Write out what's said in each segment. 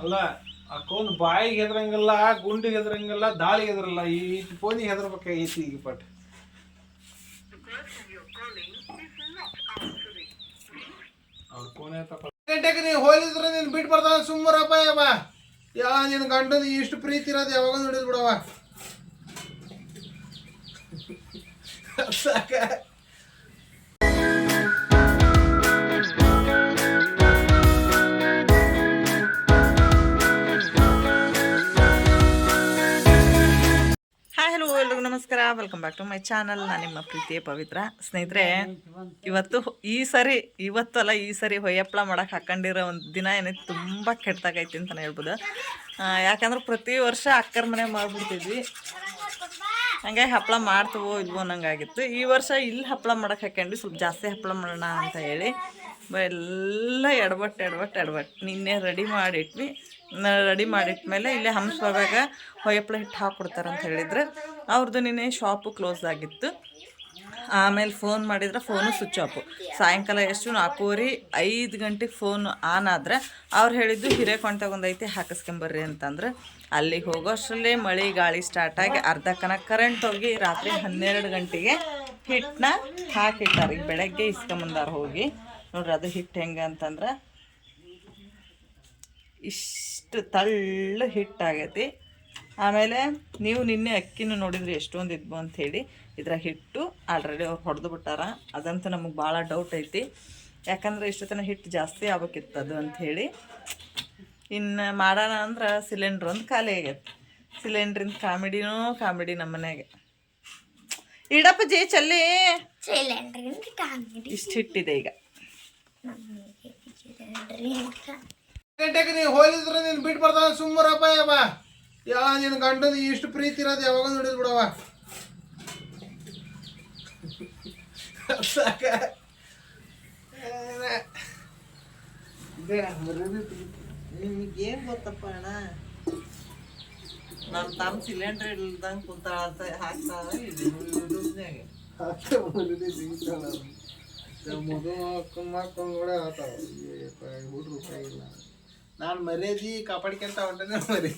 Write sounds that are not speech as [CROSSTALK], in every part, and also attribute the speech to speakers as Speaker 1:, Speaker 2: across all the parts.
Speaker 1: ಅಲ್ಲ ಅಕೌಂಟ್ ಬಾಯಿಗೆ ಹೆದ್ರಂಗಿಲ್ಲ, ಗುಂಡಿಗೆ ಹೆದ್ರಂಗಿಲ್ಲ, ದಾಳಿಗೆ ಹೆದ್ರಲ್ಲ, ಈ ಫೋನಿಗೆ ಹೆದರ್ಬೇಕಾಗೈತಿ ಈಗ ಪಟ್? ಗಂಟೆಗೆ ನೀವು ಹೋಲಿದ್ರೆ ನೀನು ಬಿಟ್ಟು ಬರ್ತಾನ ಸುಮ್ಮರಪ್ಪ ಯಾವ ಯಾ ನಿನ್ನ ಗಂಡನ ಇಷ್ಟು ಪ್ರೀತಿ ಇರೋದು ಯಾವಾಗ ನೋಡಿದ್ ಬಿಡವ [LAUGHS] ಸಾಕ?
Speaker 2: ನಮಸ್ಕಾರ welcome back to my channel ನಾನು ನಿಮ್ಮ ಪ್ರೀತಿಯ ಪವಿತ್ರ. ಸ್ನೇಹಿತರೆ, ಇವತ್ತು ಈ ಸರಿ, ಇವತ್ತಲ್ಲ ಈ ಸರಿ ಹೊಯ್ಯಪ್ಪಳ ಮಾಡಕ್ಕೆ ಹಾಕೊಂಡಿರೋ ಒಂದು ದಿನ ಏನೈತೆ ತುಂಬ ಕೆಟ್ಟಾಗೈತಿ ಅಂತಲೇ ಹೇಳ್ಬೋದು. ಯಾಕಂದ್ರೆ ಪ್ರತಿ ವರ್ಷ ಅಕ್ಕರ ಮನೆ ಮಾಡಿಬಿಡ್ತಿದ್ವಿ. ಹಂಗಾಗಿ ಹಪ್ಪಳ ಮಾಡ್ತವೋ ಇಲ್ವೋ ಅನ್ನಂಗಾಗಿತ್ತು. ಈ ವರ್ಷ ಇಲ್ಲಿ ಹಪ್ಪಳ ಮಾಡಕ್ಕೆ ಹಾಕೊಂಡ್ವಿ. ಸ್ವಲ್ಪ ಜಾಸ್ತಿ ಹಪ್ಪಳ ಮಾಡೋಣ ಅಂತ ಹೇಳಿ. ಎಲ್ಲ ಎಡಬಟ್ಟು ಎಡಬಟ್ಟು ಎಡಬಟ್ಟು ನಿನ್ನೆ ರೆಡಿ ಮಾಡಿಟ್ವಿ. ರೆಡಿ ಮಾಡಿಟ್ಮೇಲೆ ಇಲ್ಲೇ ಹಂಸವಾಗ ಹೊಯ್ಯಪ್ಪಳ ಹಿಟ್ಟು ಹಾಕ್ಕೊಡ್ತಾರೆ ಅಂತ ಹೇಳಿದ್ರೆ. ಅವ್ರದ್ದು ನಿನ್ನೆ ಶಾಪು ಕ್ಲೋಸ್ ಆಗಿತ್ತು. ಆಮೇಲೆ ಫೋನ್ ಮಾಡಿದ್ರೆ ಫೋನು ಸ್ವಿಚ್ ಆಫು ಸಾಯಂಕಾಲ ಎಷ್ಟು ನಾಲ್ಕೂವರೆ ಐದು ಗಂಟೆಗೆ ಫೋನ್ ಆನ್ ಆದರೆ ಅವ್ರು ಹೇಳಿದ್ದು ಒಂದು ಐತಿ ಹಾಕಿಸ್ಕೊಂಬರ್ರಿ ಅಂತಂದ್ರೆ. ಅಲ್ಲಿಗೆ ಹೋಗೋ ಅಷ್ಟರಲ್ಲೇ ಮಳೆ ಗಾಳಿ ಸ್ಟಾರ್ಟ್ ಆಗಿ ಅರ್ಧ ಕನ ಕರೆಂಟ್ ಹೋಗಿ ರಾತ್ರಿ ಹನ್ನೆರಡು ಗಂಟೆಗೆ ಹಿಟ್ಟನ್ನ ಹಾಕಿಟ್ಟಾರೆ. ಈಗ ಬೆಳಗ್ಗೆ ಇಸ್ಕೊಂಬಂದಾರ ಹೋಗಿ. ನೋಡ್ರಿ ಅದು ಹಿಟ್ಟು ಹೆಂಗೆ ಅಂತಂದ್ರೆ ಇಷ್ಟು ತಳ್ಳು ಹಿಟ್ಟಾಗೈತಿ ಆಮೇಲೆ ನೀವು ನಿನ್ನೆ ಅಕ್ಕಿನೂ ನೋಡಿದ್ರೆ ಎಷ್ಟೊಂದು ಇದ್ವು ಅಂಥೇಳಿ ಇದ್ರ ಹಿಟ್ಟು ಆಲ್ರೆಡಿ ಅವ್ರು ಹೊಡೆದು ಬಿಟ್ಟಾರ. ಅದಂತೂ ನಮಗೆ ಭಾಳ ಡೌಟ್ ಐತಿ. ಯಾಕಂದ್ರೆ ಇಷ್ಟೊತ್ತನ ಹಿಟ್ಟು ಜಾಸ್ತಿ ಆಗ್ಬೇಕಿತ್ತು ಅದು ಅಂಥೇಳಿ ಇನ್ನು ಮಾಡೋಣ ಅಂದ್ರೆ ಸಿಲಿಂಡ್ರ್ ಒಂದು ಖಾಲಿ ಆಗೈತೆ. ಸಿಲಿಂಡ್ರಿಂದ ಕಾಮಿಡಿನೂ ಕಾಮಿಡಿ ನಮ್ಮ ಮನೆಗೆ ಇಡಪ್ಪ ಜೇ ಚಲ್ಲಿ. ಇಷ್ಟು ಹಿಟ್ಟಿದೆ ಈಗ.
Speaker 1: ಹೋಲಿದ್ರೆ ನೀನು ಬಿಟ್ಟು ಬರ್ತಾನೆ ಸುಮ್ಮರಪ್ಪ ಯಾ ನಿನ್ನ ಗಂಡನ ಇಷ್ಟು ಪ್ರೀತಿ ಇರೋದು ಯಾವಾಗ ನೋಡಿದ್ ಬಿಡವ
Speaker 2: ನಿಮಗೇನು ಗೊತ್ತಪ್ಪ ಅಣ್ಣ? ನಮ್ಮ ತಮ್ಮ ಸಿಲಿಂಡರ್ ಇಲ್ದಂಗೆ ಕುಂತಾಳ ಹಾಕ್ತಾಳ ಯೂಟ್ಯೂಬ್ನಾಗ
Speaker 1: ನಾನು ಮರ್ಯಾದಿ ಕಾಪಾಡ್ಕೊಂತ ಹೊಂಟನೆ ಮರ್ಯಾದಿ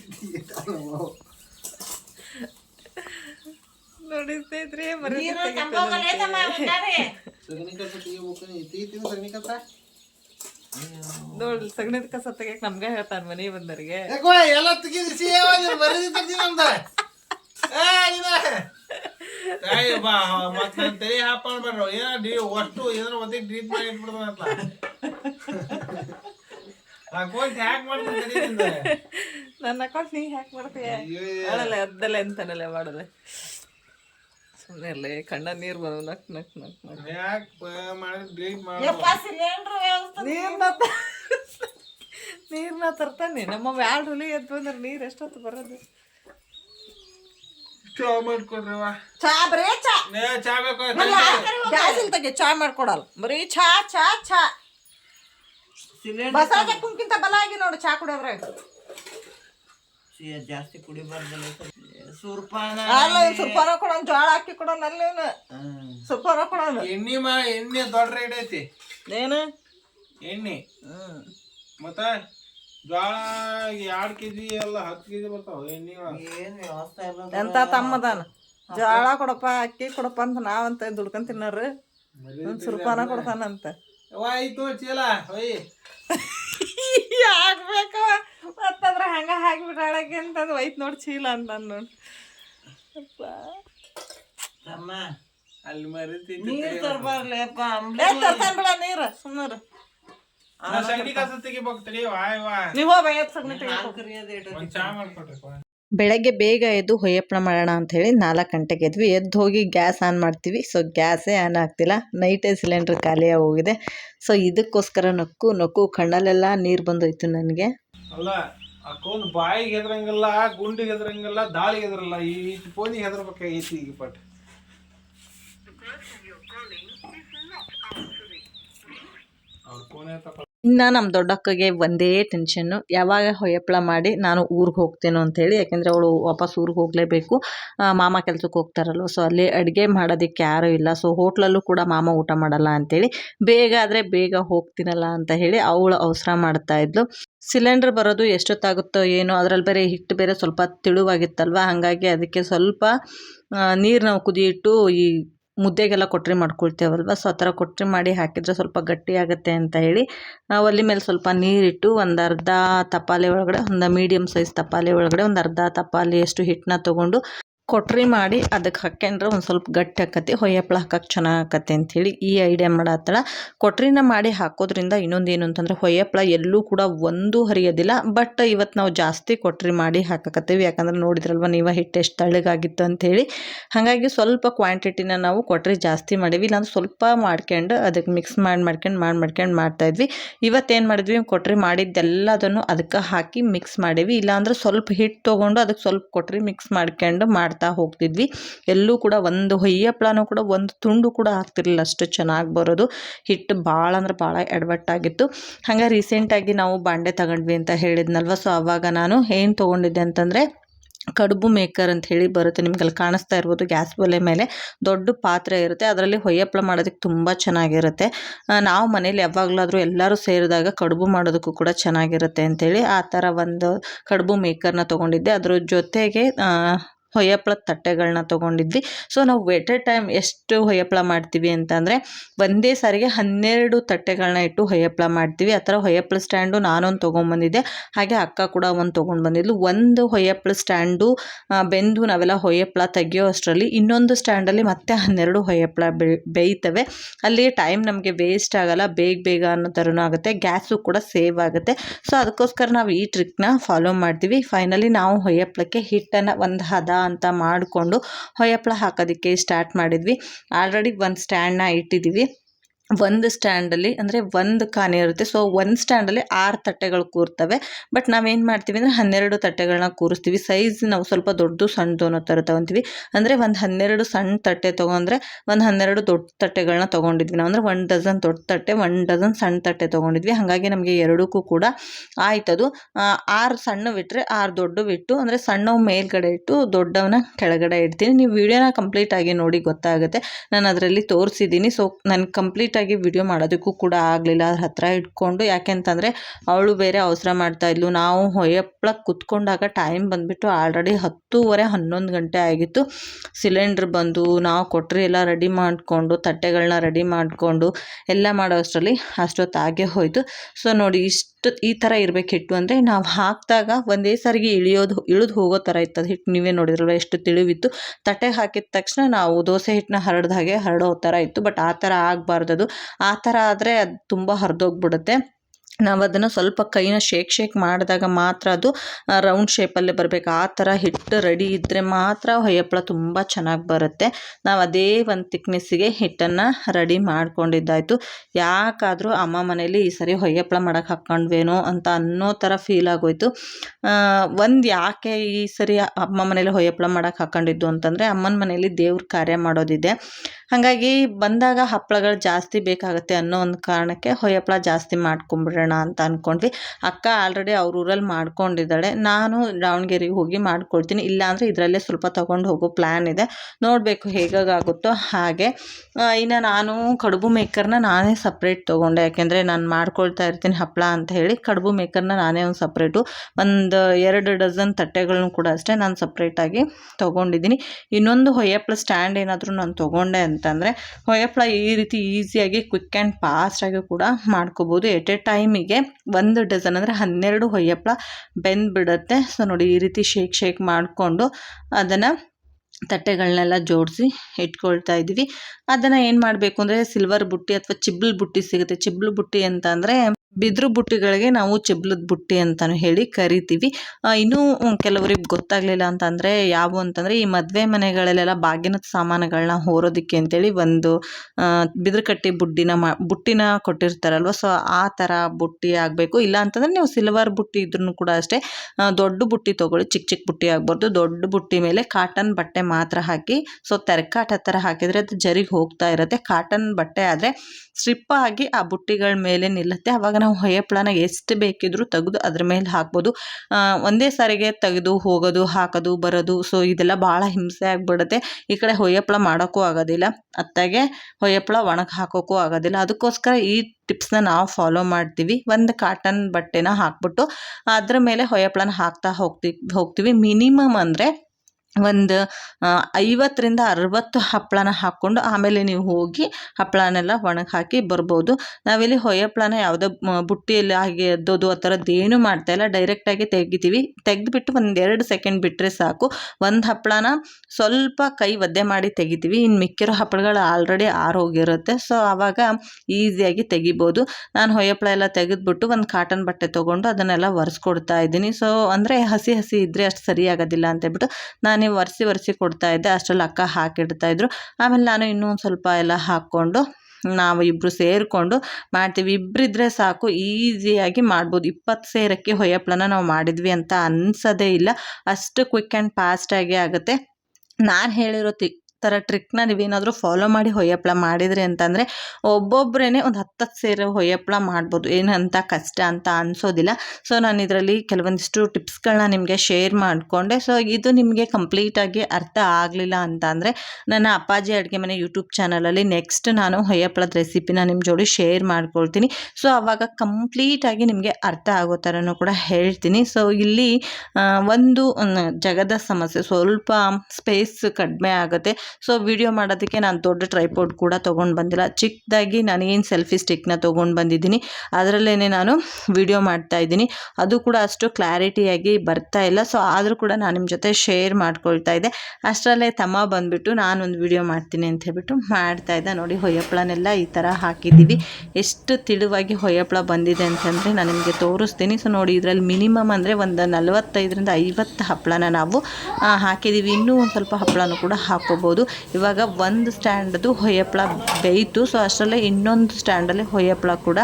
Speaker 2: ನೋಡಿ ಸ್ನೇಹಿತರೆ
Speaker 1: ಸಗಣಿ ಕಸ ತೆಗಿಬೇಕು ನೀ ತೆಗಿತೀನಿ ಸಗಣಿ ಕಸ?
Speaker 2: ನೋಡಿ ಸಗಣಿದ ಕಸ ತೆಗಿಯಕ್ ನಮ್ಗೆ ಹೇಳ್ತಾನೆ ಮನೆ
Speaker 1: ಬಂದರಿಗೆ ಎಲ್ಲ ತೆಗಿದ್ರಿ ಸಿ ಮರ್ಯಾದಿ ತೆಗ್ದಿ ನಮ್ದ. ಏ ಇದ. ತಾಯಿ ಬಾ ಮತ್ ನನ್ ತಲೆ ಹಾಕೊಂಡ್ ಬರ್ರು. ಏನ ಡಿ ಅಷ್ಟು ಏನಾರ ಮಾಡಿ ಇಟ್ಬಿಡ್ತಾನಂತ ಅಕೌಂಟ್ ಹ್ಯಾಕ್ ಮಾಡ್ತೀನಿ
Speaker 2: ನನ್ನ ಅಕೌಂಟ್ ನೀ ಹ್ಯಾಕ್ ಮಾಡ್ತೀಯ?
Speaker 1: ಅಯ್ಯೋ.
Speaker 2: ಅಳಲ್ಲ ಅದ್ದಲ್ಲ ಎಂತನಲ್ಲ ಮಾಡೋದು. ಸುಮ್ಮನೆ ಅಲ್ಲೇ ಕಣ್ಣ ನೀರು ಬಂದು ನಕ್ ನಕ್ ನಕ್ ನಕ್.
Speaker 1: ಹ್ಯಾಕ್ ಮಾಡಿದ್ರೆ ಡ್ರೀಟ್ ಮಾಡಿ.
Speaker 2: ನೀರ್ನ ನೀರ್ನ ತರ್ತಾನೆ. ನಮ್ಮ ಬ್ಯಾಡ್ ಹುಲಿ ಎದ್ದು ಬಂದ್ರೆ ನೀರು ಎಷ್ಟೊತ್ತು ಬರೋದು?
Speaker 1: ಚಾ ಮಾಡ್ಕೊಡ್ರವ
Speaker 2: ಚಾ ಬರೇ ಚಾ.
Speaker 1: ಚಾ ಬೇಕು
Speaker 2: ಗ್ಯಾಸ್ ಇಲ್ಲ ತೆಗೆ ಚಾ ಮಾಡ್ಕೊಡಲ್ಲ. ಬರೀ ಚಾ ಚಾ ಚಾ. ಕುಂಕಿಂತ ಬಲ ಆಗಿ ನೋಡು ಚಾ ಕುಡಿಯೋದ್ರಾಗ
Speaker 3: ಜಾಸ್ತಿ ಕುಡಿಬಾರ್ದಲ್ಲ ಸುರ್ಪಾನ
Speaker 2: ಅಲ್ಲ ಇವ್ನು ಸುರ್ಪಾನ ಕೊಡೋಣ ಜೋಳ ಹಾಕಿ ಕೊಡೋಣ ಅಲ್ಲಿ ಇವನು ಸುರ್ಪಾನ ಕೊಡೋಣ
Speaker 1: ಎಣ್ಣೆ ಮಾ ಎಣ್ಣೆ ದೊಡ್ಡ ರೇಟ್ ಐತಿ.
Speaker 2: ಏನು?
Speaker 1: ಎಣ್ಣೆ.
Speaker 2: ಹ್ಮ್.
Speaker 1: ಮತ್ತ ಜ್ವಾಳ ಎರಡ್ ಕೆಜಿ ಎಲ್ಲ ಹತ್ತು ಕೆಜಿ ಬರ್ತಾವ ಎಣ್ಣೆ
Speaker 3: ಏನ್ ವ್ಯವಸ್ಥೆ ಇಲ್ಲ
Speaker 2: ಎಂತ ತಮ್ಮದಾನ? ಜೋಳ ಕೊಡಪ್ಪ ಅಕ್ಕಿ ಕೊಡಪ್ಪ ಅಂತ ನಾವಂತ ದುಡ್ಕೊಂಡ್ ತಿನ್ನೋರು. ಸುರ್ಪಾನ ಕೊಡ್ತಾನಂತ.
Speaker 1: ಆಯ್ತು ಚೀಲ ಒಯ್
Speaker 2: ಆಗ್ಬೇಕ [LAUGHS] ಮತ್ತಂದ್ರ ಹಂಗ ಹಾಕ್ಬಿಟ್ಟಾಳಕ್ಕೆ ಅಂತಂದು ಒಯ್ತು ನೋಡಿ ಚೀಲ ಅಂತ ನೋಡಿ.
Speaker 3: ತಮ್ಮ
Speaker 1: ಅಲ್ಲಿ ಮರಿತೈತಿ
Speaker 3: ನೀರು ತರ್ಬಾರ್ಲಪ್ಪ
Speaker 2: ತರ್ತಾನ ಬಿಡ ನೀರು ಸುಮ್ಮನೆ
Speaker 1: ಆ ಸಗಣಿ ಕಸ ತೆಗಿಬೇಕು ತಡಿ ವಾಯ್ ವಾ
Speaker 2: ನೀವು ಹೋಗ್ಬ ಎತ್ ಸಗಣಿ ತೆಗಿ
Speaker 3: ಕರಿಯೋದು ಇಟ್ಟು
Speaker 1: ಒಂದ್ ಚಾ ಮಾಡ್ಕೊಟ್ರಿ
Speaker 4: ಬೆಳಗ್ಗೆ ಬೇಗ ಎದ್ದು ಹೊಯ್ಯಪ್ಪಣ ಮಾಡೋಣ ಅಂಥೇಳಿ ನಾಲ್ಕು ಗಂಟೆಗೆ ಎದ್ವಿ. ಎದ್ದು ಹೋಗಿ ಗ್ಯಾಸ್ ಆನ್ ಮಾಡ್ತೀವಿ. ಸೊ ಗ್ಯಾಸೇ ಆನ್ ಆಗ್ತಿಲ್ಲ. ನೈಟೇ ಸಿಲಿಂಡ್ರ್ ಖಾಲಿಯಾಗಿ ಹೋಗಿದೆ. ಸೊ ಇದಕ್ಕೋಸ್ಕರ ನಕ್ಕು ನಕ್ಕು ಕಣ್ಣಲ್ಲೆಲ್ಲ ನೀರು ಬಂದೋಯ್ತು ನನಗೆ.
Speaker 1: ಅಲ್ಲ ಅಕೌಂಟ್ ಬಾಯಿಗೆ ಹೆದರಂಗಿಲ್ಲ ಗುಂಡಿಗೆ ಹೆದರಂಗಿಲ್ಲ ದಾಳಿಗೆ ಹೆದ್ರಲ್ಲ ಈ ಫೋನಿಗೆ ಹೆದರ್ಬೇಕಾಗೈತಿ ಈಗ ಪಟ್ ಅವ್ರ ಫೋನ್
Speaker 2: ಇನ್ನು ನಮ್ಮ ದೊಡ್ಡಕ್ಕಗೆ ಒಂದೇ ಟೆನ್ಷನ್ನು ಯಾವಾಗ ಹೊಯ್ಯಪ್ಪಳ ಮಾಡಿ ನಾನು ಊರಿಗೆ ಹೋಗ್ತೇನೋ ಅಂಥೇಳಿ ಯಾಕೆಂದರೆ ಅವಳು ವಾಪಸ್ ಊರಿಗೆ ಹೋಗಲೇಬೇಕು. ಮಾಮ ಕೆಲ್ಸಕ್ಕೆ ಹೋಗ್ತಾರಲ್ವ ಸೊ ಅಲ್ಲಿ ಅಡುಗೆ ಮಾಡೋದಕ್ಕೆ ಯಾರೂ ಇಲ್ಲ. ಸೊ ಹೋಟ್ಲಲ್ಲೂ ಕೂಡ ಮಾಮ ಊಟ ಮಾಡಲ್ಲ ಅಂಥೇಳಿ ಬೇಗ ಆದರೆ ಬೇಗ ಹೋಗ್ತೀನಲ್ಲ ಅಂತ ಹೇಳಿ ಅವಳು ಅವಸರ ಮಾಡ್ತಾ ಇದ್ಲು. ಸಿಲಿಂಡ್ರ್ ಬರೋದು ಎಷ್ಟೊತ್ತಾಗುತ್ತೋ ಏನೋ, ಅದರಲ್ಲಿ ಬೇರೆ ಹಿಟ್ಟು ಬೇರೆ ಸ್ವಲ್ಪ ತಿಳುವಾಗಿತ್ತಲ್ವ? ಹಾಗಾಗಿ ಅದಕ್ಕೆ ಸ್ವಲ್ಪ ನೀರು ನಾವು ಕುದಿಯಿಟ್ಟು ಈ ಮುದ್ದೆಗೆಲ್ಲ ಕೊಟ್ಟರೆ ಮಾಡ್ಕೊಳ್ತೇವಲ್ವ? ಸೊ ಆ ಥರ ಕೊಟ್ಟರೆ ಮಾಡಿ ಹಾಕಿದರೆ ಸ್ವಲ್ಪ ಗಟ್ಟಿ ಆಗುತ್ತೆ ಅಂತ ಹೇಳಿ, ನಾವು ಒಲೆ ಮೇಲೆ ಸ್ವಲ್ಪ ನೀರಿಟ್ಟು ಒಂದು ಅರ್ಧ ತಪಾಲೆ ಒಳಗಡೆ, ಒಂದು ಮೀಡಿಯಮ್ ಸೈಜ್ ತಪಾಲೆ ಒಳಗಡೆ, ಒಂದು ಅರ್ಧ ತಪಾಲೆಯಷ್ಟು ಹಿಟ್ಟನ್ನ ತೊಗೊಂಡು ಕೊಟ್ರಿ ಮಾಡಿ ಅದಕ್ಕೆ ಹಾಕ್ಯಂಡ್ರೆ ಒಂದು ಸ್ವಲ್ಪ ಗಟ್ಟಿ ಆಕತಿ ಹೊಯ್ಯಪ್ಪಳ ಹಾಕಕ್ಕೆ ಚೆನ್ನಾಗಿ ಆಕತಿ ಅಂಥೇಳಿ ಈ ಐಡಿಯಾ ಮಾಡತ್ತಳ ಕೊಟ್ರಿನ ಮಾಡಿ ಹಾಕೋದ್ರಿಂದ ಇನ್ನೊಂದು ಅಂತಂದ್ರೆ ಹೊಯ್ಯಪ್ಪಳ ಎಲ್ಲೂ ಕೂಡ ಒಂದು ಹರಿಯೋದಿಲ್ಲ ಬಟ್ ಇವತ್ತು ನಾವು ಜಾಸ್ತಿ ಕೊಟ್ರಿ ಮಾಡಿ ಹಾಕಕತ್ತೀವಿ. ಯಾಕಂದ್ರೆ ನೋಡಿದ್ರಲ್ವ ನೀವು ಹಿಟ್ಟು ಎಷ್ಟು ತಳ್ಳಗಾಗಿತ್ತು ಅಂಥೇಳಿ ಹಾಗಾಗಿ ಸ್ವಲ್ಪ ಕ್ವಾಂಟಿಟಿನ ನಾವು ಕೊಟ್ರಿ ಜಾಸ್ತಿ ಮಾಡೀವಿ ಇಲ್ಲಾಂದ್ರೆ ಸ್ವಲ್ಪ ಮಾಡ್ಕೊಂಡು ಅದಕ್ಕೆ ಮಿಕ್ಸ್ ಮಾಡಿ ಮಾಡ್ಕೊಂಡು ಮಾಡಿ ಮಾಡ್ಕೊಂಡು ಮಾಡ್ತಾಯಿದ್ವಿ ಇವತ್ತೇನು ಮಾಡಿದ್ವಿ? ಕೊಟ್ರಿ ಮಾಡಿದ್ದೆಲ್ಲದನ್ನು ಅದಕ್ಕೆ ಹಾಕಿ ಮಿಕ್ಸ್ ಮಾಡೀವಿ ಇಲ್ಲಾಂದ್ರೆ ಸ್ವಲ್ಪ ಹಿಟ್ಟು ತೊಗೊಂಡು ಅದಕ್ಕೆ ಸ್ವಲ್ಪ ಕೊಟ್ರಿ ಮಿಕ್ಸ್ ಮಾಡ್ಕೊಂಡು ಮಾಡ್ತಾ ಹೋಗ್ತಿದ್ವಿ. ಎಲ್ಲೂ ಕೂಡ ಒಂದು ಹೊಯ್ಯಪ್ಪಳನೂ ಕೂಡ ಒಂದು ತುಂಡು ಕೂಡ ಆಗ್ತಿರ್ಲಿಲ್ಲ. ಅಷ್ಟು ಚೆನ್ನಾಗಿ ಬರೋದು. ಹಿಟ್ಟು ಭಾಳ ಅಂದ್ರೆ ಭಾಳ ಎಡವಟ್ಟಾಗಿತ್ತು ಹಾಗೆ ರೀಸೆಂಟಾಗಿ ನಾವು ಬಾಂಡೆ ತಗೊಂಡ್ವಿ ಅಂತ ಹೇಳಿದ್ನಲ್ವ? ಸೊ ಆವಾಗ ನಾನು ಏನು ತೊಗೊಂಡಿದ್ದೆ ಅಂತಂದರೆ ಕಡುಬು ಮೇಕರ್ ಅಂತ ಹೇಳಿ ಬರುತ್ತೆ. ನಿಮ್ಗೆ ಅಲ್ಲಿ ಕಾಣಿಸ್ತಾ ಇರ್ಬೋದು ಗ್ಯಾಸ್ ಒಲೆ ಮೇಲೆ. ದೊಡ್ಡ ಪಾತ್ರೆ ಇರುತ್ತೆ. ಅದರಲ್ಲಿ ಹೊಯ್ಯಪ್ಪಳ ಮಾಡೋದಕ್ಕೆ ತುಂಬ ಚೆನ್ನಾಗಿರುತ್ತೆ. ನಾವು ಮನೇಲಿ ಯಾವಾಗಲಾದರೂ ಎಲ್ಲರೂ ಸೇರಿದಾಗ ಕಡುಬು ಮಾಡೋದಕ್ಕೂ ಕೂಡ ಚೆನ್ನಾಗಿರುತ್ತೆ ಅಂಥೇಳಿ ಆ ಥರ ಒಂದು ಕಡುಬು ಮೇಕರ್ನ ತೊಗೊಂಡಿದ್ದೆ. ಅದ್ರ ಜೊತೆಗೆ ಹೊಯ್ಯಪ್ಪಳ ತಟ್ಟೆಗಳನ್ನ ತೊಗೊಂಡಿದ್ವಿ. ಸೊ ನಾವು ವೆಟೆ ಟೈಮ್ ಎಷ್ಟು ಹೊಯ್ಯಪ್ಪಳ ಮಾಡ್ತೀವಿ ಅಂತಂದರೆ, ಒಂದೇ ಸಾರಿಗೆ ಹನ್ನೆರಡು ತಟ್ಟೆಗಳನ್ನ ಇಟ್ಟು ಹೊಯ್ಯಪ್ಪಳ ಮಾಡ್ತೀವಿ. ಆ ಥರ ಹೊಯ್ಯಪ್ಪಳ ಸ್ಟ್ಯಾಂಡು ನಾನೊಂದು ತೊಗೊಂಬಂದಿದ್ದೆ ಹಾಗೆ ಅಕ್ಕ ಕೂಡ ಒಂದು ತೊಗೊಂಡು ಬಂದಿದ್ಲು. ಒಂದು ಹೊಯ್ಯಪ್ಪಳ ಸ್ಟ್ಯಾಂಡು ಬೆಂದು ನಾವೆಲ್ಲ ಹೊಯ್ಯಪ್ಪಳ ತೆಗಿಯೋ ಅಷ್ಟರಲ್ಲಿ ಇನ್ನೊಂದು ಸ್ಟ್ಯಾಂಡಲ್ಲಿ ಮತ್ತೆ ಹನ್ನೆರಡು ಹೊಯ್ಯಪ್ಪಳ ಬೇಯ್ತವೆ. ಅಲ್ಲಿ ಟೈಮ್ ನಮಗೆ ವೇಸ್ಟ್ ಆಗಲ್ಲ. ಬೇಗ ಬೇಗ ಅನ್ನೋ ಥರನೂ ಆಗುತ್ತೆ. ಗ್ಯಾಸು ಕೂಡ ಸೇವ್ ಆಗುತ್ತೆ. ಸೊ ಅದಕ್ಕೋಸ್ಕರ ನಾವು ಈ ಟ್ರಿಕ್ನ ಫಾಲೋ ಮಾಡ್ತೀವಿ. ಫೈನಲಿ ನಾವು ಹೊಯ್ಯಪ್ಪಳಕ್ಕೆ ಹಿಟ್ಟನ್ನು ಒಂದು ಹದ ಅಂತ ಮಾಡಿಕೊಂಡು ಹೊಯಪ್ಪಳ ಹಾಕೋದಕ್ಕೆ ಸ್ಟಾರ್ಟ್ ಮಾಡಿದ್ವಿ. ಆಲ್ರೆಡಿ ಒಂದು ಸ್ಟ್ಯಾಂಡನ್ನ ಇಟ್ಟಿದ್ದೀವಿ ಒಂದು ಸ್ಟ್ಯಾಂಡಲ್ಲಿ ಅಂದರೆ ಒಂದು ಕಾನೆ ಇರುತ್ತೆ. ಸೊ, ಒಂದು ಸ್ಟ್ಯಾಂಡಲ್ಲಿ ಆರು ತಟ್ಟೆಗಳು ಕೂರ್ತವೆ. ಬಟ್ ನಾವೇನು ಮಾಡ್ತೀವಿ ಅಂದರೆ ಹನ್ನೆರಡು ತಟ್ಟೆಗಳನ್ನ ಕೂರಿಸ್ತೀವಿ. ಸೈಜ್ ನಾವು ಸ್ವಲ್ಪ ದೊಡ್ಡದು ಸಣ್ಣದು ಅನ್ನೋ ಥರ ತೊಗೊತೀವಿ. ಅಂದರೆ ಒಂದು ಹನ್ನೆರಡು ಸಣ್ಣ ತಟ್ಟೆ ತೊಗೊಂಡ್ರೆ ಒಂದು ಹನ್ನೆರಡು ದೊಡ್ಡ ತಟ್ಟೆಗಳನ್ನ ತೊಗೊಂಡಿದ್ವಿ ನಾವು. ಅಂದರೆ ಒಂದು ಡಜನ್ ದೊಡ್ಡ ತಟ್ಟೆ, ಒಂದು ಡಜನ್ ಸಣ್ಣ ತಟ್ಟೆ ತೊಗೊಂಡಿದ್ವಿ. ಹಾಗಾಗಿ ನಮಗೆ ಎರಡಕ್ಕೂ ಕೂಡ ಆಯ್ತದು. ಆರು ಸಣ್ಣ ಬಿಟ್ಟರೆ ಆರು ದೊಡ್ಡ ಬಿಟ್ಟು ಅಂದರೆ ಸಣ್ಣವು ಮೇಲ್ಗಡೆ ಇಟ್ಟು ದೊಡ್ಡವನ್ನ ಕೆಳಗಡೆ ಇಡ್ತೀನಿ. ನೀವು ವಿಡಿಯೋನ ಕಂಪ್ಲೀಟಾಗಿ ನೋಡಿ ಗೊತ್ತಾಗುತ್ತೆ. ನಾನು ಅದರಲ್ಲಿ ತೋರಿಸಿದ್ದೀನಿ. ಸೊ ನಾನು ಕಂಪ್ಲೀಟಾಗಿ ವಿಡಿಯೋ ಮಾಡೋದಕ್ಕೂ ಕೂಡ ಆಗಲಿಲ್ಲ. ಅದ್ರ ಹತ್ರ ಇಟ್ಕೊಂಡು ಯಾಕೆಂತಂದರೆ ಅವಳು ಬೇರೆ ಅವಸರ ಮಾಡ್ತಾಯಿದ್ಲು ನಾವು ಹೊಯ್ಯಪ್ಪಳ ಕುತ್ಕೊಂಡಾಗ ಟೈಮ್ ಬಂದುಬಿಟ್ಟು ಆಲ್ರೆಡಿ ಹತ್ತೂವರೆ, ಹನ್ನೊಂದು ಗಂಟೆ ಆಗಿತ್ತು. ಸಿಲಿಂಡ್ರ್ ಬಂದು ನಾವು ಕೊಟ್ಟರೆ ಎಲ್ಲ ರೆಡಿ ಮಾಡಿಕೊಂಡು ತಟ್ಟೆಗಳನ್ನ ರೆಡಿ ಮಾಡಿಕೊಂಡು ಎಲ್ಲ ಮಾಡೋ ಅಷ್ಟರಲ್ಲಿ ಅಷ್ಟೊತ್ತಾಗೇ ಹೋಯಿತು. ಸೊ ನೋಡಿ, ಇಷ್ಟು ಈ ಥರ ಇರಬೇಕು ಹಿಟ್ಟು ಅಂದರೆ ನಾವು ಹಾಕಿದಾಗ ಒಂದೇ ಸಾರಿಗೆ ಇಳಿಯೋದು, ಇಳಿದು ಹೋಗೋ ಥರ ಇತ್ತು ಹಿಟ್ಟು. ನೀವೇ ನೋಡಿದ್ರಲ್ಲ ಎಷ್ಟು ತಿಳಿವಿತ್ತು. ತಟ್ಟೆಗೆ ಹಾಕಿದ ತಕ್ಷಣ ನಾವು ದೋಸೆ ಹಿಟ್ಟನ್ನ ಹರಡ್ದ ಹಾಗೆ ಹರಡೋ ಥರ ಇತ್ತು. ಬಟ್ ಆ ಥರ ಆಗಬಾರ್ದದು. ಆ ಥರ ಆದರೆ ಅದು ತುಂಬ ಹರಿದೋಗ್ಬಿಡುತ್ತೆ. ನಾವು ಅದನ್ನು ಸ್ವಲ್ಪ ಕೈನ ಶೇಕ್ ಶೇಕ್ ಮಾಡಿದಾಗ ಮಾತ್ರ ಅದು ರೌಂಡ್ ಶೇಪಲ್ಲೇ ಬರಬೇಕು. ಆ ಥರ ಹಿಟ್ಟು ರೆಡಿ ಇದ್ದರೆ ಮಾತ್ರ ಹೊಯ್ಯಪ್ಪಳ ತುಂಬ ಚೆನ್ನಾಗಿ ಬರುತ್ತೆ. ನಾವು ಅದೇ ಒಂದು ತಿಕ್ನೆಸ್ಸಿಗೆ ಹಿಟ್ಟನ್ನು ರೆಡಿ ಮಾಡ್ಕೊಂಡಿದ್ದಾಯಿತು. ಯಾಕಾದರೂ ಅಮ್ಮ ಮನೇಲಿ ಈ ಸರಿ ಹೊಯ್ಯಪ್ಪಳ ಮಾಡೋಕೆ ಹಾಕ್ಕೊಂಡ್ವೇನೋ ಅಂತ ಅನ್ನೋ ಥರ ಫೀಲ್ ಆಗೋಯ್ತು. ಒಂದು ಯಾಕೆ ಈ ಸರಿ ಅಮ್ಮ ಮನೇಲಿ ಹೊಯ್ಯಪ್ಪಳ ಮಾಡೋಕೆ ಹಾಕ್ಕೊಂಡಿದ್ದು ಅಂತಂದರೆ ಅಮ್ಮನ ಮನೇಲಿ ದೇವ್ರ ಕಾರ್ಯ ಮಾಡೋದಿದೆ. ಹಾಗಾಗಿ ಬಂದಾಗ ಹಪ್ಪಳಗಳು ಜಾಸ್ತಿ ಬೇಕಾಗುತ್ತೆ ಅನ್ನೋ ಒಂದು ಕಾರಣಕ್ಕೆ ಹೊಯ್ಯಪ್ಪಳ ಜಾಸ್ತಿ ಮಾಡ್ಕೊಂಬಿಡೋಣ ಅಂತ ಅಂದ್ಕೊಂಡ್ವಿ ಅಕ್ಕ ಆಲ್ರೆಡಿ ಅವ್ರ ಊರಲ್ಲಿ ಮಾಡ್ಕೊಂಡಿದ್ದಾಳೆ. ನಾನು ದಾವಣಗೆರೆಗೆ ಹೋಗಿ ಮಾಡ್ಕೊಳ್ತೀನಿ ಇಲ್ಲಾಂದರೆ ಇದರಲ್ಲೇ ಸ್ವಲ್ಪ ತೊಗೊಂಡು ಹೋಗೋ ಪ್ಲ್ಯಾನ್ ಇದೆ. ನೋಡಬೇಕು ಹೇಗಾಗುತ್ತೋ ಹಾಗೆ. ಇನ್ನು ನಾನು ಕಡುಬು ಮೇಕರ್ನ ನಾನೇ ಸಪ್ರೇಟ್ ತೊಗೊಂಡೆ. ಯಾಕೆಂದರೆ ನಾನು ಮಾಡ್ಕೊಳ್ತಾ ಇರ್ತೀನಿ ಹಪ್ಪಳ ಅಂತ ಹೇಳಿ ಕಡುಬು ಮೇಕರ್ನ ನಾನೇ ಒಂದು ಸಪ್ರೇಟು ಒಂದು ಎರಡು ಡಜನ್ ತಟ್ಟೆಗಳನ್ನು ಕೂಡ ಅಷ್ಟೇ ನಾನು ಸಪ್ರೇಟಾಗಿ ತೊಗೊಂಡಿದ್ದೀನಿ. ಇನ್ನೊಂದು ಹೊಯ್ಯಪ್ಪಳ ಸ್ಟ್ಯಾಂಡ್ ಏನಾದರೂ ನಾನು ತೊಗೊಂಡೆ ಅಂತಂದರೆ, ಹೊಯ್ಯಪ್ಪಳ ಈ ರೀತಿ ಈಸಿಯಾಗಿ ಕ್ವಿಕ್ ಆ್ಯಂಡ್ ಫಾಸ್ಟಾಗಿ ಕೂಡ ಮಾಡ್ಕೋಬೋದು. ಎಟ್ ಎ ಟೈಮಿಗೆ ಒಂದು ಡಜನ್ ಅಂದರೆ ಹನ್ನೆರಡು ಹೊಯ್ಯಪ್ಪಳ ಬೆಂದ್ಬಿಡುತ್ತೆ. ಸೊ ನೋಡಿ ಈ ರೀತಿ ಶೇಕ್ ಶೇಕ್ ಮಾಡಿಕೊಂಡು ಅದನ್ನು ತಟ್ಟೆಗಳನ್ನೆಲ್ಲ ಜೋಡಿಸಿ ಇಟ್ಕೊಳ್ತಾ ಇದ್ದೀವಿ ಅದನ್ನು ಏನು ಮಾಡಬೇಕು ಅಂದರೆ ಸಿಲ್ವರ್ ಬುಟ್ಟಿ ಅಥವಾ ಚಿಬ್ಲ್ ಬುಟ್ಟಿ ಸಿಗುತ್ತೆ. ಚಿಬ್ಲು ಬುಟ್ಟಿ ಅಂತ ಅಂದರೆ ಬಿದಿರು ಬುಟ್ಟಿಗಳಿಗೆ ನಾವು ಚಿಬ್ಲದ ಬುಟ್ಟಿ ಅಂತಲೂ ಹೇಳಿ ಕರಿತೀವಿ. ಇನ್ನೂ ಕೆಲವರಿಗೆ ಗೊತ್ತಾಗಲಿಲ್ಲ ಅಂತಂದರೆ ಯಾವುವು ಅಂತಂದರೆ ಈ ಮದುವೆ ಮನೆಗಳಲ್ಲೆಲ್ಲ ಬಾಗಿನದ ಸಾಮಾನುಗಳನ್ನ ಹೊರೋದಕ್ಕೆ ಅಂತೇಳಿ ಒಂದು ಬಿದಿರು ಕಟ್ಟಿ ಬುಟ್ಟಿನ ಮಾ, ಬುಟ್ಟಿನ ಕೊಟ್ಟಿರ್ತಾರಲ್ವ. ಸೊ ಆ ಥರ ಬುಟ್ಟಿ ಆಗಬೇಕು. ಇಲ್ಲ ಅಂತಂದರೆ ನೀವು ಸಿಲ್ವರ್ ಬುಟ್ಟಿ ಇದ್ರೂ ಕೂಡ ಅಷ್ಟೇ ದೊಡ್ಡ ಬುಟ್ಟಿ ತೊಗೊಳ್ಳಿ ಚಿಕ್ಕ ಚಿಕ್ಕ ಬುಟ್ಟಿ ಆಗ್ಬಾರ್ದು. ದೊಡ್ಡ ಬುಟ್ಟಿ ಮೇಲೆ ಕಾಟನ್ ಬಟ್ಟೆ ಮಾತ್ರ ಹಾಕಿ ಸೊ ತೆರಕಾಟ ಥರ ಹಾಕಿದರೆ ಅದು ಜರಿಗೆ ಹೋಗ್ತಾ ಇರುತ್ತೆ. ಕಾಟನ್ ಬಟ್ಟೆ ಆದರೆ ಸ್ಟ್ರಿಪ್ ಆಗಿ ಆ ಬುಟ್ಟಿಗಳ ಮೇಲೆ ನಿಲ್ಲುತ್ತೆ. ಆವಾಗ ನಾವು ಹೊಯ್ಯಪ್ಪಳನ ಎಷ್ಟು ಬೇಕಿದ್ರೂ ತೆಗೆದು ಅದ್ರ ಮೇಲೆ ಹಾಕ್ಬೋದು. ಒಂದೇ ಸಾರಿಗೆ ತೆಗೆದು ಹೋಗೋದು, ಹಾಕೋದು, ಬರೋದು, ಸೊ ಇದೆಲ್ಲ ಭಾಳ ಹಿಂಸೆ ಆಗಿಬಿಡುತ್ತೆ. ಈ ಕಡೆ ಹೊಯ್ಯಪ್ಪಳ ಮಾಡೋಕ್ಕೂ ಆಗೋದಿಲ್ಲ. ಅತ್ತಾಗೆ ಹೊಯ್ಯಪ್ಪಳ ಒಣಗಿ ಹಾಕೋಕ್ಕೂ ಆಗೋದಿಲ್ಲ. ಅದಕ್ಕೋಸ್ಕರ ಈ ಟಿಪ್ಸ್ನ ನಾವು ಫಾಲೋ ಮಾಡ್ತೀವಿ. ಒಂದು ಕಾಟನ್ ಬಟ್ಟೆನ ಹಾಕ್ಬಿಟ್ಟು ಅದ್ರ ಮೇಲೆ ಹೊಯ್ಯಪ್ಪಳನ ಹಾಕ್ತಾ ಹೋಗ್ತಿ, ಹೋಗ್ತೀವಿ. ಮಿನಿಮಮ್ ಅಂದರೆ ಒಂದು ಐವತ್ತರಿಂದ ಅರವತ್ತು ಹಪ್ಪಳನ ಹಾಕ್ಕೊಂಡು ಆಮೇಲೆ ನೀವು ಹೋಗಿ ಹಪ್ಪಳನೆಲ್ಲ ಒಣಗಿ ಹಾಕಿ ಬರ್ಬೋದು. ನಾವಿಲ್ಲಿ ಹೊಯ್ಯಪ್ಪಳನ ಯಾವುದೋ ಬುಟ್ಟಿಯಲ್ಲಿ ಹಾಗೆ ಎದ್ದೋದು ಆ ಥರದ್ದು ಏನೂ ಮಾಡ್ತಾಯಿಲ್ಲ ಡೈರೆಕ್ಟಾಗಿ ತೆಗಿತೀವಿ ತೆಗೆದ್ಬಿಟ್ಟು ಒಂದು ಎರಡು ಸೆಕೆಂಡ್ ಬಿಟ್ಟರೆ ಸಾಕು. ಒಂದು ಹಪ್ಪಳನ ಸ್ವಲ್ಪ ಕೈ ಒದ್ದೆ ಮಾಡಿ ತೆಗಿತೀವಿ. ಇನ್ನು ಮಿಕ್ಕಿರೋ ಹಪ್ಪಳಗಳು ಆಲ್ರೆಡಿ ಆರೋಗಿರುತ್ತೆ ಸೊ ಆವಾಗ ಈಸಿಯಾಗಿ ತೆಗಿಬೋದು. ನಾನು ಹೊಯ್ಯಪ್ಪಳ ಎಲ್ಲ ತೆಗೆದ್ಬಿಟ್ಟು ಒಂದು ಕಾಟನ್ ಬಟ್ಟೆ ತೊಗೊಂಡು ಅದನ್ನೆಲ್ಲ ಒರೆಸ್ಕೊಡ್ತಾ ಇದ್ದೀನಿ. ಸೊ ಅಂದರೆ ಹಸಿ ಹಸಿ ಇದ್ದರೆ ಅಷ್ಟು ಸರಿಯಾಗೋದಿಲ್ಲ ಅಂತೇಳ್ಬಿಟ್ಟು ನಾನು ಒರೆಸಿ ಒರೆಸಿ ಕೊಡ್ತಾ ಇದ್ದೆ, ಅಷ್ಟರಲ್ಲಿ ಅಕ್ಕ ಹಾಕಿಡ್ತಾ ಇದ್ರು. ಆಮೇಲೆ ನಾನು ಇನ್ನೂ ಸ್ವಲ್ಪ ಎಲ್ಲ ಹಾಕ್ಕೊಂಡು ನಾವು ಇಬ್ಬರು ಸೇರಿಕೊಂಡು ಮಾಡ್ತೀವಿ. ಇಬ್ಬರಿದ್ರೆ ಸಾಕು, ಈಸಿಯಾಗಿ ಮಾಡ್ಬೋದು. ಇಪ್ಪತ್ತು ಸೇರಕ್ಕೆ ಹೊಯ್ಯಪ್ಪಳನ ನಾವು ಮಾಡಿದ್ವಿ ಅಂತ ಅನ್ಸೋದೇ ಇಲ್ಲ. ಅಷ್ಟು ಕ್ವಿಕ್ ಆ್ಯಂಡ್ ಫಾಸ್ಟಾಗೇ ಆಗುತ್ತೆ. ನಾನು ಹೇಳಿರೋ ತಿ ಥರ ಟ್ರಿಕ್ನ ನೀವೇನಾದರೂ ಫಾಲೋ ಮಾಡಿ ಹೊಯ್ಯಪ್ಪಳ ಮಾಡಿದ್ರಿ ಅಂತಂದರೆ ಒಬ್ಬೊಬ್ಬರೇ ಒಂದು ಹತ್ತು ಸೇರು ಹೊಯ್ಯಪ್ಪಳ ಮಾಡ್ಬೋದು. ಏನಂತ ಕಷ್ಟ ಅಂತ ಅನಿಸೋದಿಲ್ಲ. ಸೊ ನಾನು ಇದರಲ್ಲಿ ಕೆಲವೊಂದಿಷ್ಟು ಟಿಪ್ಸ್ಗಳನ್ನ ನಿಮಗೆ ಶೇರ್ ಮಾಡಿಕೊಂಡೆ. ಸೊ ಇದು ನಿಮಗೆ ಕಂಪ್ಲೀಟಾಗಿ ಅರ್ಥ ಆಗಲಿಲ್ಲ ಅಂತ ಅಂದರೆ ನನ್ನ ಅಪ್ಪಾಜಿ ಅಡುಗೆ ಮನೆ ಯೂಟ್ಯೂಬ್ ಚಾನಲಲ್ಲಿ ನೆಕ್ಸ್ಟ್ ನಾನು ಹೊಯ್ಯಪ್ಪಳದ ರೆಸಿಪಿನ ನಿಮ್ಮ ಜೋಡಿ ಶೇರ್ ಮಾಡ್ಕೊಳ್ತೀನಿ. ಸೊ ಆವಾಗ ಕಂಪ್ಲೀಟಾಗಿ ನಿಮಗೆ ಅರ್ಥ ಆಗೋ ಥರನೂ ಕೂಡ ಹೇಳ್ತೀನಿ. ಸೊ ಇಲ್ಲಿ ಒಂದು ಜಗದ ಸಮಸ್ಯೆ ಸ್ವಲ್ಪ ಸ್ಪೇಸ್ ಕಡಿಮೆ ಆಗುತ್ತೆ. ಸೊ ವಿಡಿಯೋ ಮಾಡೋದಕ್ಕೆ ನಾನು ದೊಡ್ಡ ಟ್ರೈಪೋಡ್ ಕೂಡ ತೊಗೊಂಡು ಬಂದಿಲ್ಲ. ಚಿಕ್ಕದಾಗಿ ನಾನೇನು ಸೆಲ್ಫಿ ಸ್ಟಿಕ್ನ ತೊಗೊಂಡು ಬಂದಿದ್ದೀನಿ. ಅದರಲ್ಲೇ ನಾನು ವಿಡಿಯೋ ಮಾಡ್ತಾ ಇದ್ದೀನಿ. ಅದು ಕೂಡ ಅಷ್ಟು ಕ್ಲಾರಿಟಿಯಾಗಿ ಬರ್ತಾ ಇಲ್ಲ. ಸೊ ಆದರೂ ಕೂಡ ನಾನು ನಿಮ್ಮ ಜೊತೆ ಶೇರ್ ಮಾಡ್ಕೊಳ್ತಾ ಇದ್ದೆ. ಅಷ್ಟರಲ್ಲೇ ತಮ್ಮ ಬಂದುಬಿಟ್ಟು ನಾನೊಂದು ವಿಡಿಯೋ ಮಾಡ್ತೀನಿ ಅಂತ ಹೇಳ್ಬಿಟ್ಟು ಮಾಡ್ತಾ ಇದ್ದೆ. ನೋಡಿ, ಹೊಯ್ಯಪ್ಪಳನೆಲ್ಲ ಈ ಥರ ಹಾಕಿದ್ದೀವಿ. ಎಷ್ಟು ತಿಳುವಾಗಿ ಹೊಯ್ಯಪ್ಪಳ ಬಂದಿದೆ ಅಂತಂದರೆ ನಾನು ನಿಮಗೆ ತೋರಿಸ್ತೀನಿ. ಸೊ ನೋಡಿ, ಇದರಲ್ಲಿ ಮಿನಿಮಮ್ ಅಂದರೆ ಒಂದು ನಲವತ್ತೈದರಿಂದ ಐವತ್ತು ಹಪ್ಪಳನ ನಾವು ಹಾಕಿದ್ದೀವಿ. ಇನ್ನೂ ಒಂದು ಸ್ವಲ್ಪ ಹಪ್ಪಳನೂ ಕೂಡ ಹಾಕ್ಕೋಬೋದು. ಇವಾಗ ಒಂದು ಸ್ಟ್ಯಾಂಡದು ಹೊಯ್ಯಪ್ಪಳ ಬೇಯಿತು. ಸೊ ಅಷ್ಟರಲ್ಲೇ ಇನ್ನೊಂದು ಸ್ಟ್ಯಾಂಡಲ್ಲಿ ಹೊಯ್ಯಪ್ಪಳ ಕೂಡ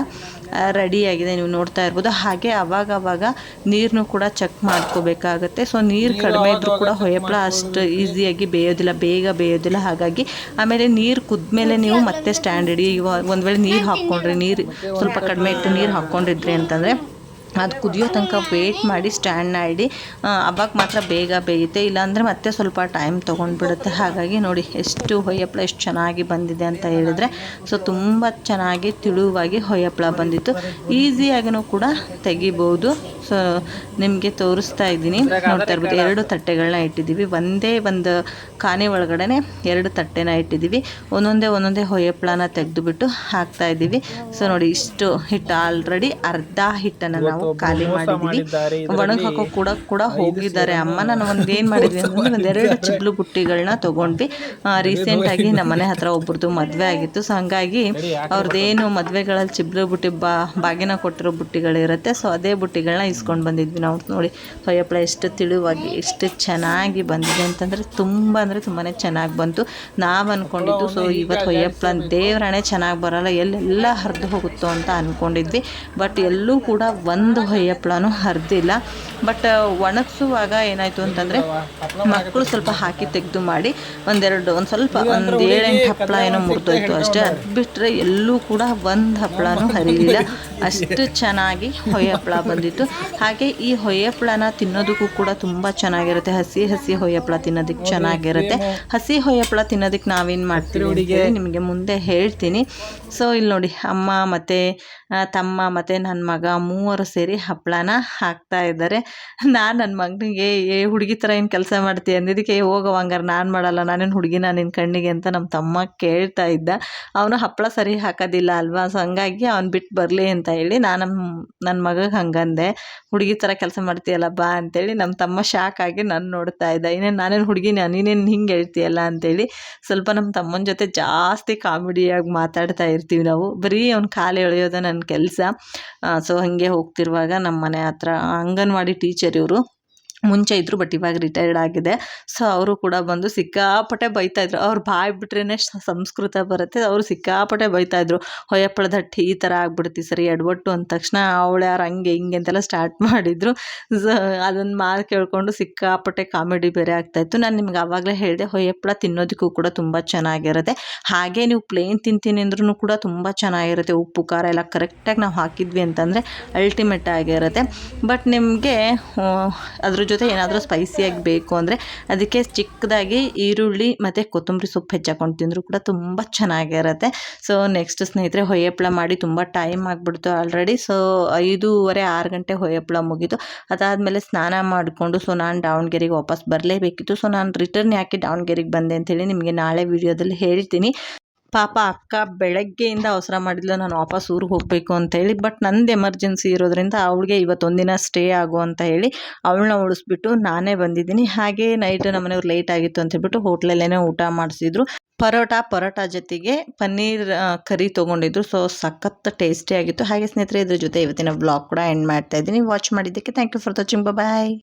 Speaker 2: ರೆಡಿಯಾಗಿದೆ. ನೀವು ನೋಡ್ತಾ ಇರ್ಬೋದು. ಹಾಗೆ ಅವಾಗ ಅವಾಗ ನೀರನ್ನು ಕೂಡ ಚೆಕ್ ಮಾಡ್ಕೋಬೇಕಾಗತ್ತೆ. ಸೊ ನೀರು ಕಡಿಮೆ ಇದ್ದರೂ ಕೂಡ ಹೊಯ್ಯಪ್ಪಳ ಅಷ್ಟು ಈಸಿಯಾಗಿ ಬೇಯೋದಿಲ್ಲ. ಬೇಗ ಬೇಯೋದಿಲ್ಲ. ಹಾಗಾಗಿ ಆಮೇಲೆ ನೀರು ಕುದ್ಮೇಲೆ ನೀವು ಮತ್ತೆ ಸ್ಟ್ಯಾಂಡ್ ಇಡಿ. ಇವಾಗ ಒಂದು ವೇಳೆ ನೀರು ಹಾಕ್ಕೊಂಡ್ರಿ ನೀರು ಸ್ವಲ್ಪ ಕಡಿಮೆ ಇಟ್ಟು ನೀರು ಹಾಕ್ಕೊಂಡಿದ್ರಿ ಅಂತಂದರೆ ಅದು ಕುದಿಯೋ ತನಕ ವೇಟ್ ಮಾಡಿ ಸ್ಟ್ಯಾಂಡ್ನ ಇಡಿ ಅವಾಗ ಮಾತ್ರ ಬೇಗ ಬೇಯುತ್ತೆ. ಇಲ್ಲಾಂದರೆ ಮತ್ತೆ ಸ್ವಲ್ಪ ಟೈಮ್ ತೊಗೊಂಡ್ಬಿಡುತ್ತೆ. ಹಾಗಾಗಿ ನೋಡಿ, ಎಷ್ಟು ಹೊಯ್ಯಪ್ಳ ಎಷ್ಟು ಚೆನ್ನಾಗಿ ಬಂದಿದೆ ಅಂತ ಹೇಳಿದ್ರೆ, ಸೊ ತುಂಬ ಚೆನ್ನಾಗಿ ತಿಳುವಾಗಿ ಹೊಯ್ಯಪ್ಳ ಬಂದಿತ್ತು. ಈಸಿಯಾಗಿನೂ ಕೂಡ ತೆಗಿಬೋದು. ಸೊ ನಿಮಗೆ ತೋರಿಸ್ತಾ ಇದ್ದೀನಿ. ನೋಡ್ತಾ ಇರ್ಬೋದು, ಎರಡು ತಟ್ಟೆಗಳನ್ನ ಇಟ್ಟಿದ್ದೀವಿ. ಒಂದೇ ಒಂದು ಖಾನೆ ಒಳಗಡೆ ಎರಡು ತಟ್ಟೆನ ಇಟ್ಟಿದ್ದೀವಿ. ಒಂದೊಂದೇ ಒಂದೊಂದೇ ಹೊಯ್ಯಪ್ಳನ ತೆಗೆದುಬಿಟ್ಟು ಹಾಕ್ತಾ ಇದ್ದೀವಿ. ಸೊ ನೋಡಿ, ಇಷ್ಟು ಹಿಟ್ಟು ಆಲ್ರೆಡಿ ಅರ್ಧ ಹಿಟ್ಟನ್ನು ಖಾಲಿ ಮಾಡಿದ್ವಿ. ಒಣಗಿ ಹಾಕೋ ಕೂಡ ಕೂಡ ಹೋಗಿದ್ದಾರೆ. ಅಮ್ಮ ನಾನು ಒಂದು ಏನು ಮಾಡಿದ್ವಿ ಅಂತಂದ್ರೆ ಎರಡು [LAUGHS] ಚಿಬ್ಲು ಬುಟ್ಟಿಗಳನ್ನ ತೊಗೊಂಡ್ವಿ. ರೀಸೆಂಟಾಗಿ ನಮ್ಮ ಮನೆ ಹತ್ರ ಒಬ್ರದ್ದು ಮದ್ವೆ ಆಗಿತ್ತು. ಸೊ ಹಂಗಾಗಿ ಅವ್ರದ್ದೇನು ಮದ್ವೆಗಳಲ್ಲಿ ಚಿಬ್ಲು ಬುಟ್ಟಿ ಬಾ ಬಾಗಿನ ಕೊಟ್ಟಿರೋ ಬುಟ್ಟಿಗಳಿರುತ್ತೆ. ಸೊ ಅದೇ ಬುಟ್ಟಿಗಳನ್ನ ಇಸ್ಕೊಂಡು ಬಂದಿದ್ವಿ ನಾವು. ನೋಡಿ ಹೊಯ್ಯಪ್ಪಳ ಎಷ್ಟು ತಿಳುವಾಗಿ ಎಷ್ಟು ಚೆನ್ನಾಗಿ ಬಂದಿದೆ ಅಂತಂದ್ರೆ ತುಂಬ ಅಂದ್ರೆ ತುಂಬಾನೇ ಚೆನ್ನಾಗಿ ಬಂತು. ನಾವು ಅನ್ಕೊಂಡಿದ್ದು ಸೊ ಇವತ್ತು ಹೊಯ್ಯಪ್ಪಳ ದೇವರಣೆ ಚೆನ್ನಾಗಿ ಬರಲ್ಲ. ಎಲ್ಲೆಲ್ಲ ಹರಿದು ಹೋಗುತ್ತೋ ಅಂತ ಅನ್ಕೊಂಡಿದ್ವಿ. ಬಟ್ ಎಲ್ಲೂ ಕೂಡ ಒಂದು ಹೊಯ್ಯಪ್ಪಳನೂ ಹರಿದಿಲ್ಲ. ಬಟ್ ಒಣಗಿಸುವಾಗ ಏನಾಯಿತು ಅಂತಂದರೆ ಮಕ್ಕಳು ಸ್ವಲ್ಪ ಹಾಕಿ ತೆಗೆದು ಮಾಡಿ ಒಂದೆರಡು ಒಂದು ಸ್ವಲ್ಪ ಒಂದು ಏಳೆಂಟು ಹಪ್ಪಳ ಏನೋ ಮುರಿದೋಯ್ತು ಅಷ್ಟೇ. ಅದು ಬಿಟ್ಟರೆ ಎಲ್ಲೂ ಕೂಡ ಒಂದು ಹಪ್ಪಳನೂ [LAUGHS] ಹರಿಲಿಲ್ಲ. [LAUGHS] ಅಷ್ಟು ಚೆನ್ನಾಗಿ ಹೊಯ್ಯಪ್ಪಳ ಬಂದಿತ್ತು. ಹಾಗೆ ಈ ಹೊಯ್ಯಪ್ಪಳನ ತಿನ್ನೋದಕ್ಕೂ ಕೂಡ ತುಂಬ ಚೆನ್ನಾಗಿರುತ್ತೆ. ಹಸಿ ಹಸಿ ಹೊಯ್ಯಪ್ಪಳ ತಿನ್ನೋದಕ್ಕೆ ಚೆನ್ನಾಗಿರುತ್ತೆ. ಹಸಿ ಹೊಯ್ಯಪ್ಪಳ ತಿನ್ನೋದಕ್ಕೆ ನಾವೇನು ಮಾಡ್ತೀವಿ ನಿಮಗೆ ಮುಂದೆ ಹೇಳ್ತೀನಿ. ಸೊ ಇಲ್ಲಿ ನೋಡಿ ಅಮ್ಮ ಮತ್ತು ತಮ್ಮ ಮತ್ತು ನನ್ನ ಮಗ ಮೂವರು ಸೇರಿ ಹಪ್ಪಳನ ಹಾಕ್ತಾ ಇದ್ದಾರೆ. ನಾನು ನನ್ನ ಮಗನಿಗೆ ಏ ಹುಡುಗಿ ಥರ ಏನು ಕೆಲಸ ಮಾಡ್ತೀಯ ಅಂದಿದ್ದಕ್ಕೆ "ಏ, ಹೋಗವ್ವ ಹಂಗಾರೆ ನಾನು ಮಾಡಲ್ಲ. ನಾನೇನು ಹುಡುಗಿನ ನಿನ್ನ ಕಣ್ಣಿಗೆ ಅಂತ ನಮ್ಮ ತಮ್ಮ ಕೇಳ್ತಾ ಇದ್ದ. ಅವನು ಹಪ್ಪಳ ಸರಿ ಹಾಕೋದಿಲ್ಲ ಅಲ್ವಾ? ಸೊ ಹಂಗಾಗಿ ಅವ್ನು ಬಿಟ್ಟು ಬರಲಿ ಅಂತ ಹೇಳಿ ನಾನು ನನ್ನ ಮಗಗೆ ಹಂಗಂದೆ. ಹುಡುಗಿ ಥರ ಕೆಲಸ ಮಾಡ್ತೀಯಲ್ಲ ಬಾ ಅಂತೇಳಿ ನಮ್ಮ ತಮ್ಮ ಶಾಕ್ ಆಗಿ ನಾನು ನೋಡ್ತಾ ಇದ್ದ. ಇನ್ನೇನು ನಾನೇನು ಹುಡುಗಿನ? ನೀನೇನು ಹಿಂಗೆ ಹೇಳ್ತೀಯಲ್ಲ? ಅಂತೇಳಿ ಸ್ವಲ್ಪ ನಮ್ಮ ತಮ್ಮನ ಜೊತೆ ಜಾಸ್ತಿ ಕಾಮಿಡಿಯಾಗಿ ಮಾತಾಡ್ತಾ ಇರ್ತೀವಿ ನಾವು. ಬರೀ ಅವ್ನು ಕಾಲು ಎಳೆಯೋದು ನನ್ನ ಕೆಲಸ. ಸೊ ಹಾಗೆ ಹೋಗ್ತಿರುವಾಗ ನಮ್ಮ ಮನೆ ಹತ್ರ ಅಂಗನವಾಡಿ ಟೀಚರ್ ಇವರು. ಮುಂಚೆ ಇದ್ದರು ಬಟ್ ಇವಾಗ ರಿಟೈರ್ಡ್ ಆಗಿದೆ. ಸೊ ಅವರು ಕೂಡ ಬಂದು ಸಿಕ್ಕಾಪಟ್ಟೆ ಬೈತಾಯಿದ್ರು ಅವ್ರು ಬಾಯ್ ಬಿಟ್ರೇ ಸಂಸ್ಕೃತ ಬರುತ್ತೆ. ಅವರು ಸಿಕ್ಕಾಪಟ್ಟೆ ಬೈತಾಯಿದ್ರು ಹೊಯ್ಯಪ್ಪಳ ದಟ್ಟಿ, ಈ ಥರ ಆಗ್ಬಿಡ್ತಿ ಸರಿ, ಎಡವಟ್ಟು ಅಂದ ತಕ್ಷಣ ಅವಳು ಯಾರು ಹಂಗೆ ಹಿಂಗೆ ಅಂತೆಲ್ಲ ಸ್ಟಾರ್ಟ್ [LAUGHS] ಮಾಡಿದರು. ಸೊ ಅದನ್ನು ಮಾತು ಕೇಳಿಕೊಂಡು ಸಿಕ್ಕಾಪಟ್ಟೆ ಕಾಮಿಡಿ ಬೇರೆ ಆಗ್ತಾಯಿತ್ತು ನಾನು ನಿಮ್ಗೆ ಆವಾಗಲೇ ಹೇಳಿದೆ, ಹೊಯ್ಯಪ್ಪಳ ತಿನ್ನೋದಕ್ಕೂ ಕೂಡ ತುಂಬ ಚೆನ್ನಾಗಿರುತ್ತೆ. ಹಾಗೆ ನೀವು ಪ್ಲೇನ್ ತಿಂತೀನಿ ಅಂದ್ರೂ ಕೂಡ ತುಂಬ ಚೆನ್ನಾಗಿರುತ್ತೆ. ಉಪ್ಪು, ಖಾರ ಎಲ್ಲ ಕರೆಕ್ಟಾಗಿ ನಾವು ಹಾಕಿದ್ವಿ ಅಂತಂದರೆ ಅಲ್ಟಿಮೇಟ್ ಆಗಿರುತ್ತೆ. ಬಟ್ ನಿಮಗೆ ಅದ್ರ ಜೊತೆ ಏನಾದರೂ ಸ್ಪೈಸಿಯಾಗಿ ಬೇಕು ಅಂದರೆ ಅದಕ್ಕೆ ಚಿಕ್ಕದಾಗಿ ಈರುಳ್ಳಿ ಮತ್ತು ಕೊತ್ತಂಬರಿ ಸೊಪ್ಪು ಹೆಚ್ಚಾಕೊಂಡು ತಿಂದರೂ ಕೂಡ ತುಂಬ ಚೆನ್ನಾಗಿರುತ್ತೆ. ಸೊ ನೆಕ್ಸ್ಟ್ ಸ್ನೇಹಿತರೆ, ಹೊಯ್ಯಪ್ಪಳ ಮಾಡಿ ತುಂಬ ಟೈಮ್ ಆಗಿಬಿಡ್ತು ಆಲ್ರೆಡಿ ಸೊ ಐದೂವರೆ, ಆರು ಗಂಟೆ ಹೊಯ್ಯಪ್ಪಳ ಮುಗೀತು. ಅದಾದಮೇಲೆ ಸ್ನಾನ ಮಾಡಿಕೊಂಡು ಸೊ ನಾನು ದಾವಣಗೆರೆಗೆ ವಾಪಸ್ ಬರಲೇಬೇಕಿತ್ತು. ಸೊ ನಾನು ರಿಟರ್ನ್ ಯಾಕೆ ದಾವಣಗೆರೆಗೆ ಬಂದೆ ಅಂತೇಳಿ ನಿಮಗೆ ನಾಳೆ ವಿಡಿಯೋದಲ್ಲಿ ಹೇಳ್ತೀನಿ ಪಾಪ ಅಕ್ಕ ಬೆಳಗ್ಗೆಯಿಂದ ಅವಸರ ಮಾಡಿದ್ಲು, ನಾನು ವಾಪಸ್ ಊರಿಗೆ ಹೋಗಬೇಕು ಅಂತ ಹೇಳಿ ಬಟ್ ನಂದು ಎಮರ್ಜೆನ್ಸಿ ಇರೋದ್ರಿಂದ ಅವಳಿಗೆ ಇವತ್ತೊಂದಿನ ಸ್ಟೇ ಆಗು ಅಂತ ಹೇಳಿ ಅವಳನ್ನ ಉಳಿಸ್ಬಿಟ್ಟು ನಾನೇ ಬಂದಿದ್ದೀನಿ. ಹಾಗೆ ನೈಟ್ ನಮ್ಮನೆಯವ್ರು ಲೇಟ್ ಆಗಿತ್ತು ಅಂತ ಹೇಳ್ಬಿಟ್ಟು ಹೋಟ್ಲಲ್ಲೇ ಊಟ ಮಾಡಿಸಿದ್ರು. ಪರೋಟ ಪರೋಟ ಜೊತೆಗೆ ಪನ್ನೀರ್ ಕರಿ ತೊಗೊಂಡಿದ್ರು. ಸೊ ಸಖತ್ ಟೇಸ್ಟಿ ಆಗಿತ್ತು. ಹಾಗೆ ಸ್ನೇಹಿತರೆ, ಇದ್ರ ಜೊತೆ ಇವತ್ತಿನ ಬ್ಲಾಗ್ ಕೂಡ ಎಂಡ್ ಮಾಡ್ತಾ ಇದ್ದೀನಿ. ವಾಚ್ ಮಾಡಿದ್ದಕ್ಕೆ thank you for watching bye